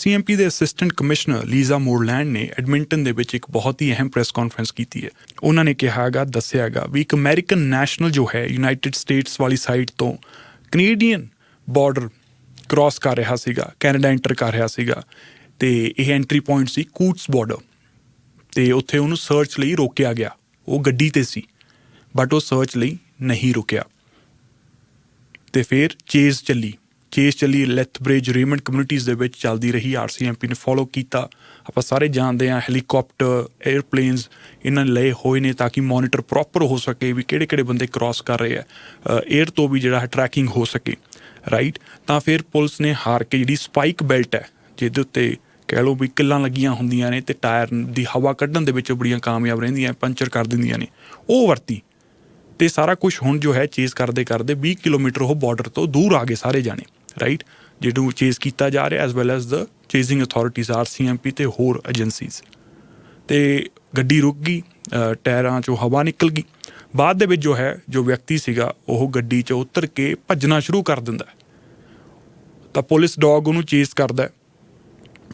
RCMP ਦੇ assistant commissioner Lisa ਮੋਰਲੈਂਡ ਨੇ Edmonton ਦੇ ਵਿੱਚ ਇੱਕ ਬਹੁਤ ਹੀ ਅਹਿਮ ਪ੍ਰੈਸ ਕਾਨਫਰੰਸ ਕੀਤੀ ਹੈ। ਉਹਨਾਂ ਨੇ ਕਿਹਾਗਾ ਦੱਸਿਆਗਾ ਵੀ ਇੱਕ ਅਮਰੀਕਨ ਨੈਸ਼ਨਲ ਜੋ ਹੈ ਯੂਨਾਈਟਿਡ ਸਟੇਟਸ ਵਾਲੀ ਸਾਈਡ ਤੋਂ ਕੈਨੇਡੀਅਨ ਬਾਰਡਰ ਕ੍ਰਾਸ ਕਰ ਰਿਹਾ ਸੀਗਾ ਕੈਨੇਡਾ ਐਂਟਰ ਕਰ ਰਿਹਾ ਸੀਗਾ ਤੇ ਇਹ ਐਂਟਰੀ ਪੁਆਇੰਟ ਸੀ ਕੂਟਸ ਬਾਰਡਰ ਤੇ ਉੱਥੇ ਉਹਨੂੰ ਸਰਚ ਲਈ ਰੋਕਿਆ ਗਿਆ। ਉਹ ਗੱਡੀ ਤੇ ਸੀ ਬਟ ਉਹ ਸਰਚ ਲਈ ਨਹੀਂ ਰੁਕਿਆ। ਤੇ ਫਿਰ ਚੇਜ਼ ਚੱਲੀ। ਚੇਜ਼ ਚੱਲੀ ਲੈਥਬ੍ਰਿਜ ਰੀਮੰਡ ਕਮਿਊਨਿਟੀਜ਼ ਦੇ ਵਿੱਚ ਚੱਲਦੀ ਰਹੀ ਆਰਸੀਐਮਪੀ ਨੇ ਫੋਲੋ ਕੀਤਾ। ਆਪਾਂ ਸਾਰੇ ਜਾਣਦੇ ਹਾਂ ਹੈਲੀਕਾਪਟਰ 에ਅਰਪਲੇਨਸ ਇਹਨਾਂ ਨੇ ਲਏ ਹੋਏ ਨੇ ਤਾਂ ਕਿ ਮੋਨੀਟਰ ਪ੍ਰੋਪਰ ਹੋ ਸਕੇ ਵੀ ਕਿਹੜੇ ਕਿਹੜੇ ਬੰਦੇ ਕ੍ਰਾਸ ਕਰ ਰਹੇ ਆ। 에ਅਰ ਤੋਂ ਵੀ ਜਿਹੜਾ ਹੈ ਟਰੈਕਿੰਗ ਹੋ ਸਕੇ ਰਾਈਟ ਤਾਂ ਫਿਰ ਪੁਲਿਸ ਨੇ ਹਾਰ ਕੇ ਜਿਹੜੀ ਸਪਾਈਕ ਬੈਲਟ ਹੈ, ਜਿਹਦੇ ਉੱਤੇ ਕਹਿ ਲਓ ਵੀ ਕਿੱਲਾਂ ਲੱਗੀਆਂ ਹੁੰਦੀਆਂ ਨੇ ਤੇ ਟਾਇਰ ਦੀ ਹਵਾ ਕੱਢਣ ਦੇ ਵਿੱਚ ਬੜੀਆਂ ਕਾਮਯਾਬ ਰਹਿੰਦੀਆਂ ਪੰਚਰ ਕਰ ਦਿੰਦੀਆਂ ਨੇ। ਉਹ ਵਰਤੀ ਤੇ ਸਾਰਾ ਕੁਝ ਹੁਣ ਜੋ ਹੈ ਚੇਸ ਕਰਦੇ ਕਰਦੇ 20 ਕਿਲੋਮੀਟਰ ਉਹ ਬਾਰਡਰ ਤੋਂ ਦੂਰ ਆ ਗਏ ਸਾਰੇ ਜਾਣੇ। ਰਾਈਟ ਜਿਹਨੂੰ ਚੇਸ ਕੀਤਾ ਜਾ ਰਿਹਾ as well as the chasing authorities RCMP ਤੇ ਹੋਰ ਏਜੰਸੀਜ਼ ਤੇ ਗੱਡੀ ਰੁਕ ਗਈ ਟਾਇਰਾਂ ਚੋਂ ਹਵਾ ਨਿਕਲ ਗਈ ਬਾਅਦ ਦੇ ਵਿੱਚ ਜੋ ਹੈ ਜੋ ਵਿਅਕਤੀ ਸੀਗਾ ਉਹ ਗੱਡੀ 'ਚ ਉਤਰ ਕੇ ਭੱਜਣਾ ਸ਼ੁਰੂ ਕਰ ਦਿੰਦਾ। ਤਾਂ ਪੁਲਿਸ ਡੌਗ ਉਹਨੂੰ ਚੇਸ ਕਰਦਾ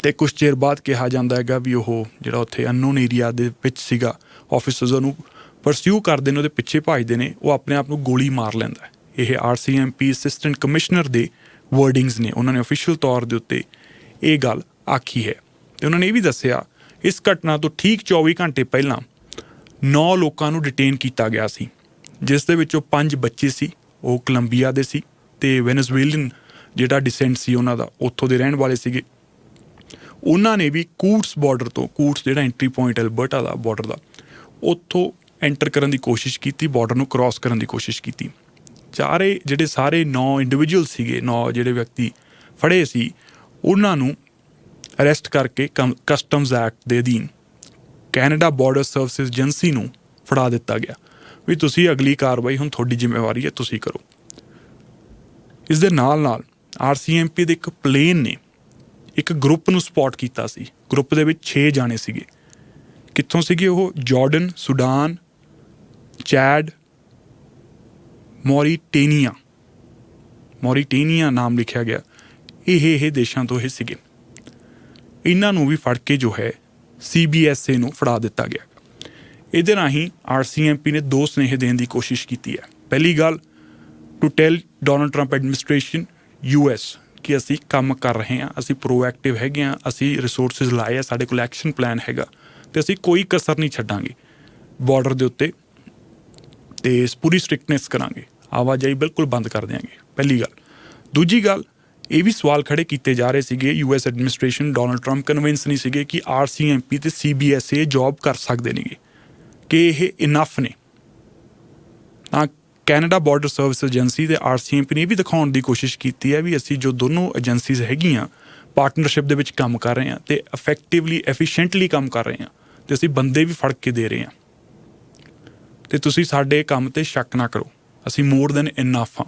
ਤੇ ਕੁਝ ਚਿਰ ਬਾਅਦ ਕਿਹਾ ਜਾਂਦਾ ਹੈਗਾ ਵੀ ਉਹ ਜਿਹੜਾ ਉੱਥੇ ਅਨਨੋਨ ਏਰੀਆ ਦੇ ਵਿੱਚ ਸੀਗਾ ਆਫੀਸਰਸ ਉਹਨੂੰ ਪਰਸਿਊ ਕਰਦੇ ਨੇ ਉਹਦੇ ਪਿੱਛੇ ਭੱਜਦੇ ਨੇ ਉਹ ਆਪਣੇ ਆਪ ਨੂੰ ਗੋਲੀ ਮਾਰ ਲੈਂਦਾ। ਇਹ ਆਰਸੀਐਮਪੀ ਅਸਿਸਟੈਂਟ ਕਮਿਸ਼ਨਰ ਦੇ ਵਰਡਿੰਗਸ ਨੇ, ਉਹਨਾਂ ਨੇ ਅਫੀਸ਼ੀਅਲ ਤੌਰ ਦੇ ਉੱਤੇ ਇਹ ਗੱਲ ਆਖੀ ਹੈ। ਤੇ ਉਹਨਾਂ ਨੇ ਇਹ ਵੀ ਦੱਸਿਆ, ਇਸ ਘਟਨਾ ਤੋਂ ਠੀਕ 24 ਘੰਟੇ ਪਹਿਲਾਂ 9 ਲੋਕਾਂ ਨੂੰ ਡਿਟੇਨ ਕੀਤਾ ਗਿਆ ਸੀ। ਜਿਸ ਦੇ ਵਿੱਚੋਂ 5 ਬੱਚੇ ਸੀ, ਉਹ ਕੋਲੰਬੀਆ ਦੇ ਸੀ ਤੇ ਵੈਨੇਜ਼ੁਏਲਨ ਜਿਹੜਾ ਡਿਸੈਂਟ ਸੀ ਉਹਨਾਂ ਦਾ, ਉੱਥੋਂ ਦੇ ਰਹਿਣ ਵਾਲੇ ਸੀਗੇ। ਉਹਨਾਂ ਨੇ ਵੀ ਕੂਟਸ ਬਾਰਡਰ ਤੋਂ ਕੂਟਸ ਜਿਹੜਾ ਐਂਟਰੀ ਪੁਆਇੰਟ ਅਲਬਰਟਾ ਦਾ ਬਾਰਡਰ ਦਾ, ਉੱਥੋਂ ਐਂਟਰ ਕਰਨ ਦੀ ਕੋਸ਼ਿਸ਼ ਕੀਤੀ ਬਾਰਡਰ ਨੂੰ ਕ੍ਰਾਸ ਕਰਨ ਦੀ ਕੋਸ਼ਿਸ਼ ਕੀਤੀ। ਚਾਰੇ ਜਿਹੜੇ ਸਾਰੇ 9 ਇੰਡੀਵਿਜੂਅਲ ਸੀਗੇ 9 ਜਿਹੜੇ ਵਿਅਕਤੀ ਫੜੇ ਸੀ, ਉਹਨਾਂ ਨੂੰ ਅਰੈਸਟ ਕਰਕੇ ਕਸਟਮਸ ਐਕਟ ਦੇ ਅਧੀਨ ਕੈਨੇਡਾ ਬਾਰਡਰ ਸਰਵਿਸ ਏਜੰਸੀ ਨੂੰ ਫੜਾ ਦਿੱਤਾ ਗਿਆ। ਵੀ ਤੁਸੀਂ ਅਗਲੀ ਕਾਰਵਾਈ, ਹੁਣ ਤੁਹਾਡੀ ਜ਼ਿੰਮੇਵਾਰੀ ਹੈ, ਤੁਸੀਂ ਕਰੋ। ਇਸ ਦੇ ਨਾਲ ਨਾਲ ਆਰਸੀਐਮਪੀ ਦੇ ਇੱਕ ਪਲੇਨ ਨੇ ਇੱਕ ਗਰੁੱਪ ਨੂੰ ਸਪੌਟ ਕੀਤਾ ਸੀ। ਗਰੁੱਪ ਦੇ ਵਿੱਚ 6 ਜਾਣੇ ਸੀਗੇ। ਕਿੱਥੋਂ ਸੀਗੇ ਉਹ? Jordan Sudan ਚੈਡ ਮੌਰੀਟੇਨੀਆ। ਮੌਰੀਟੇਨੀਆ ਨਾਮ ਲਿਖਿਆ ਗਿਆ। ਇਹ ਇਹ ਦੇਸ਼ਾਂ ਤੋਂ ਇਹ ਸੀਗੇ। ਇਹਨਾਂ ਨੂੰ ਵੀ ਫੜ ਕੇ ਜੋ ਹੈ ਸੀਬੀਐਸਏ ਨੂੰ ਫੜਾ ਦਿੱਤਾ ਗਿਆ। ਇਹਦੇ ਰਾਹੀਂ ਆਰਸੀਐਮਪੀ ਨੇ ਦੋ ਸਨੇਹ ਦੇਣ ਦੀ ਕੋਸ਼ਿਸ਼ ਕੀਤੀ ਹੈ। ਪਹਿਲੀ ਗੱਲ to tell Donald Trump administration US ਕਿ ਅਸੀਂ ਕੰਮ ਕਰ ਰਹੇ ਹਾਂ, ਅਸੀਂ ਪ੍ਰੋਐਕਟਿਵ ਹੈਗੇ ਹਾਂ, ਅਸੀਂ ਰਿਸੋਰਸਸ ਲਾਏ ਆ, ਸਾਡੇ ਕੋਲ ਐਕਸ਼ਨ ਪਲਾਨ ਹੈਗਾ, ਤੇ ਅਸੀਂ ਕੋਈ ਕਸਰ ਨਹੀਂ ਛੱਡਾਂਗੇ। ਬਾਰਡਰ ਦੇ ਉੱਤੇ, ਤੇ ਪੂਰੀ ਸਟ੍ਰਿਕਟਨੈਸ ਕਰਾਂਗੇ। ਆਵਾਜਾਈ ਬਿਲਕੁਲ ਬੰਦ ਕਰ ਦਿਆਂਗੇ। ਪਹਿਲੀ ਗੱਲ। ਦੂਜੀ ਗੱਲ, ਇਹ ਵੀ ਸਵਾਲ ਖੜੇ ਕੀਤੇ ਜਾ ਰਹੇ ਸੀਗੇ US administration Donald Trump convince ਨਹੀਂ ਸੀਗੇ ਕਿ ਆਰਸੀਐਮਪੀ ਤੇ ਸੀਬੀਐਸਏ ਜੌਬ ਕਰ ਸਕਦੇ ਨੇਗੇ, ਕਿ ਇਹ ਇਨਫ ਨੇ। ਤਾਂ ਕੈਨੇਡਾ ਬਾਰਡਰ ਸਰਵਿਸ ਏਜੰਸੀ ਤੇ ਆਰਸੀਐਮਪੀ ਨੇ ਇਹ ਵੀ ਦਿਖਾਉਣ ਦੀ ਕੋਸ਼ਿਸ਼ ਕੀਤੀ ਹੈ ਵੀ ਅਸੀਂ ਜੋ ਦੋਨੋਂ ਏਜੰਸੀਜ਼ ਹੈਗੀਆਂ ਪਾਰਟਨਰਸ਼ਿਪ ਦੇ ਵਿੱਚ ਕੰਮ ਕਰ ਰਹੇ ਹਾਂ ਤੇ ਇਫੈਕਟਿਵਲੀ ਐਫੀਸ਼ੀਐਂਟਲੀ ਕੰਮ ਕਰ ਰਹੇ ਹਾਂ ਤੇ ਅਸੀਂ ਬੰਦੇ ਵੀ ਫੜ ਕੇ ਦੇ ਰਹੇ ਹਾਂ। ਤੇ ਤੁਸੀਂ ਸਾਡੇ ਕੰਮ ਤੇ ਸ਼ੱਕ ਨਾ ਕਰੋ। ਅਸੀਂ ਮੋਰ ਦੈਨ ਇਨਫ ਹਾਂ